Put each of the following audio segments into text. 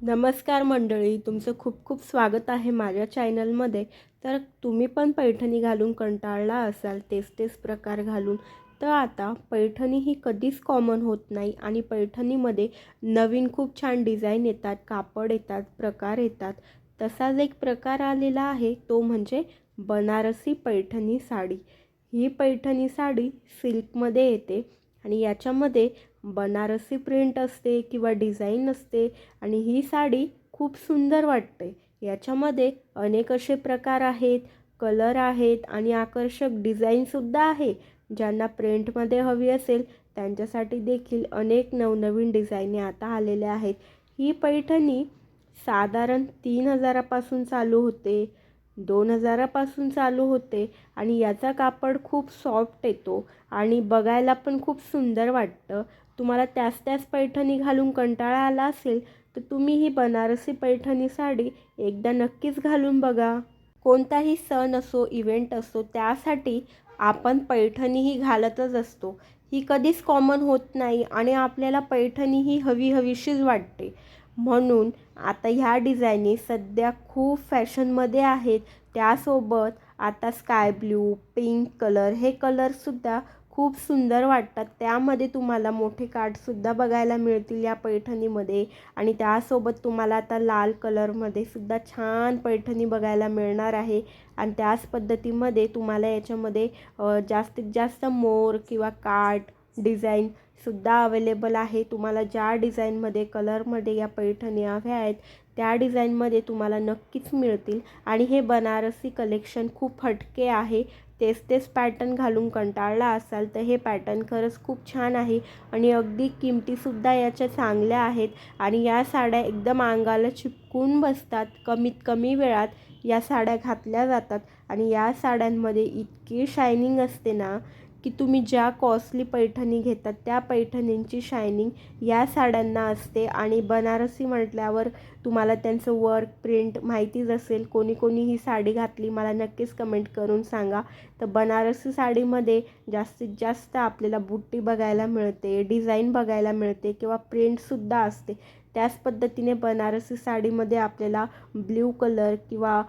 नमस्कार मंडळी तुमचं खूप खूप स्वागत आहे माझ्या चॅनलमध्ये. तर तुम्ही पण पैठणी घालून कंटाळला असाल तेच तेच प्रकार घालून. तर आता पैठणी ही कधीच कॉमन होत नाही आणि पैठणीमध्ये नवीन खूप छान डिझाईन येतात कापड येतात प्रकार येतात. तसाच एक प्रकार आलेला आहे तो म्हणजे बनारसी पैठणी साडी. ही पैठणी साडी सिल्कमध्ये येते. आणि याच्यामध्ये बनारसी प्रिंट असते किंवा डिझाईन असते आणि ही साडी खूप सुंदर वाटते. याच्यामध्ये अनेक असे प्रकार आहेत कलर आहेत आणि आकर्षक डिझाईनसुद्धा आहे. ज्यांना प्रिंटमध्ये हवी असेल त्यांच्यासाठी देखील अनेक नवनवीन डिझाईने आता आलेल्या आहेत. ही पैठणी साधारण तीन हजारापासून चालू होते. दोन हजारापासून चालू होते आणि याचा कापड खूप सॉफ्ट येतो आणि बघायला पण खूप सुंदर वाटतं. तुम्हाला त्याच त्याच पैठणी घालून कंटाळा आला असेल तर तुम्ही ही बनारसी पैठणी साडी एकदा नक्कीच घालून बघा. कोणताही सण असो इव्हेंट असो त्यासाठी आपण पैठणी ही घालतच असतो. ही कधीच कॉमन होत नाही आणि आपल्याला पैठणी ही हवी हवीशीच वाटते. म्हणून आता ह्या डिझाईनी सध्या खूप फॅशनमध्ये आहेत. त्यासोबत आता स्काय ब्ल्यू पिंक कलर हे कलरसुद्धा खूप सुंदर वाटतात. त्यामध्ये तुम्हाला मोठे काठसुद्धा बघायला मिळतील या पैठणीमध्ये. आणि त्यासोबत तुम्हाला आता लाल कलरमध्ये सुद्धा छान पैठणी बघायला मिळणार आहे. आणि त्याच पद्धतीमध्ये तुम्हाला याच्यामध्ये जास्तीत जास्त मोर किंवा काठ डिझाईनसुद्धा अवेलेबल आहे. तुम्हाला ज्या डिझाईनमध्ये कलरमध्ये या पैठणी हव्या आहेत त्या डिझाईनमध्ये तुम्हाला नक्कीच मिळतील. आणि हे बनारसी कलेक्शन खूप हटके आहे. तेच तेच पॅटर्न घालून कंटाळला असाल तर हे पॅटर्न खरंच खूप छान आहे. आणि अगदी किमतीसुद्धा याच्या चांगल्या आहेत. आणि या साड्या एकदम अंगाला चिपकून बसतात कमीत कमी वेळात या साड्या घातल्या जातात. आणि या साड्यांमध्ये इतकी शायनिंग असते ना की तुम्ही ज्या कॉस्टली पैठणी घेतात त्या पैठणींची शायनिंग या साड्यांना असते. आणि बनारसी म्हटल्यावर तुम्हाला त्यांचं वर्क प्रिंट माहितीच असेल. कोणी कोणी ही साडी घातली मला नक्कीच कमेंट करून सांगा. तर बनारसी साडीमध्ये जास्तीत जास्त आपल्याला बुट्टी बघायला मिळते डिझाईन बघायला मिळते किंवा प्रिंटसुद्धा असते. त्याच पद्धतीने बनारसी साडीमध्ये आपल्याला ब्ल्यू कलर किंवा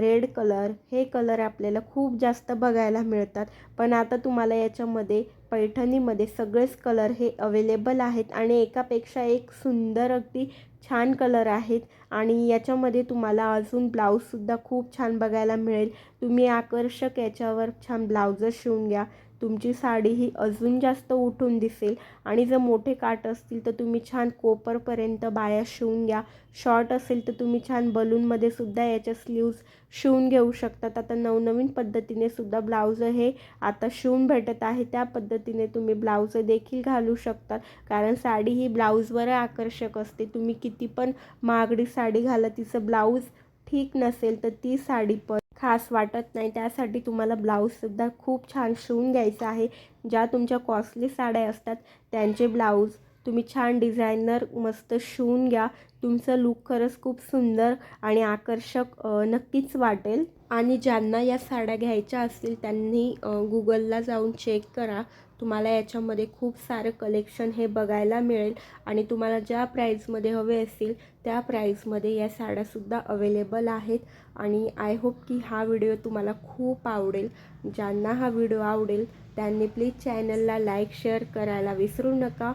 रेड कलर हे कलर आपल्याला खूप जास्त बघायला मिळतात. पण आता तुम्हाला याच्यामध्ये पैठणीमध्ये सगळेच कलर हे अवेलेबल आहेत आणि एकापेक्षा एक सुंदर अगदी छान कलर आहेत आणि याच्यामध्ये तुम्हाला अजून ब्लाऊजसुद्धा खूप छान बघायला मिळेल. तुम्ही आकर्षक याच्यावर छान ब्लाऊजच शिवून घ्या. तुमची साडी ही अजून जास्त उठून दिसेल. आणि जर मोठे काट असतील तर तुम्ही छान कोपरपर्यंत बाया शिवून घ्या. शॉर्ट असेल तर तुम्ही छान बलूनमध्ये सुद्धा याच्या स्लीव्ज शिवून घेऊ शकतात आता नवनवीन पद्धतीने सुद्धा ब्लाऊज हे आता शिवून भेटत आहे. त्या पद्धतीने तुम्ही ब्लाऊज देखील घालू शकतात कारण साडी ही ब्लाऊजवर आकर्षक असते. तुम्ही किती पण महागडी साडी घाला तिचं ब्लाऊज ठीक नसेल तर ती साडी पण खास वाटत नाही. त्यासाठी तुम्हाला ब्लाऊजसुद्धा खूप छान शिवून घ्यायचं आहे. ज्या तुमच्या कॉस्टली साड्या असतात त्यांचे ब्लाऊज तुम्ही छान डिझायनर मस्त शिवून घ्या. तुमचं लूक खरंच खूप सुंदर आणि आकर्षक नक्कीच वाटेल. आणि ज्यांना या साड्या घ्यायच्या असतील त्यांनी गुगलला जाऊन चेक करा. तुम्हाला याच्यामध्ये खूप सारं कलेक्शन हे बघायला मिळेल. आणि तुम्हाला ज्या प्राईजमध्ये हवे असतील त्या प्राईजमध्ये या साड्यासुद्धा अवेलेबल आहेत. आणि आय होप की हा व्हिडिओ तुम्हाला खूप आवडेल. ज्यांना हा व्हिडिओ आवडेल त्यांनी प्लीज चॅनलला लाईक शेअर करायला विसरू नका.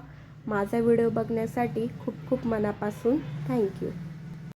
माझा व्हिडिओ बघण्यासाठी खूप खूप मनापासून थँक्यू.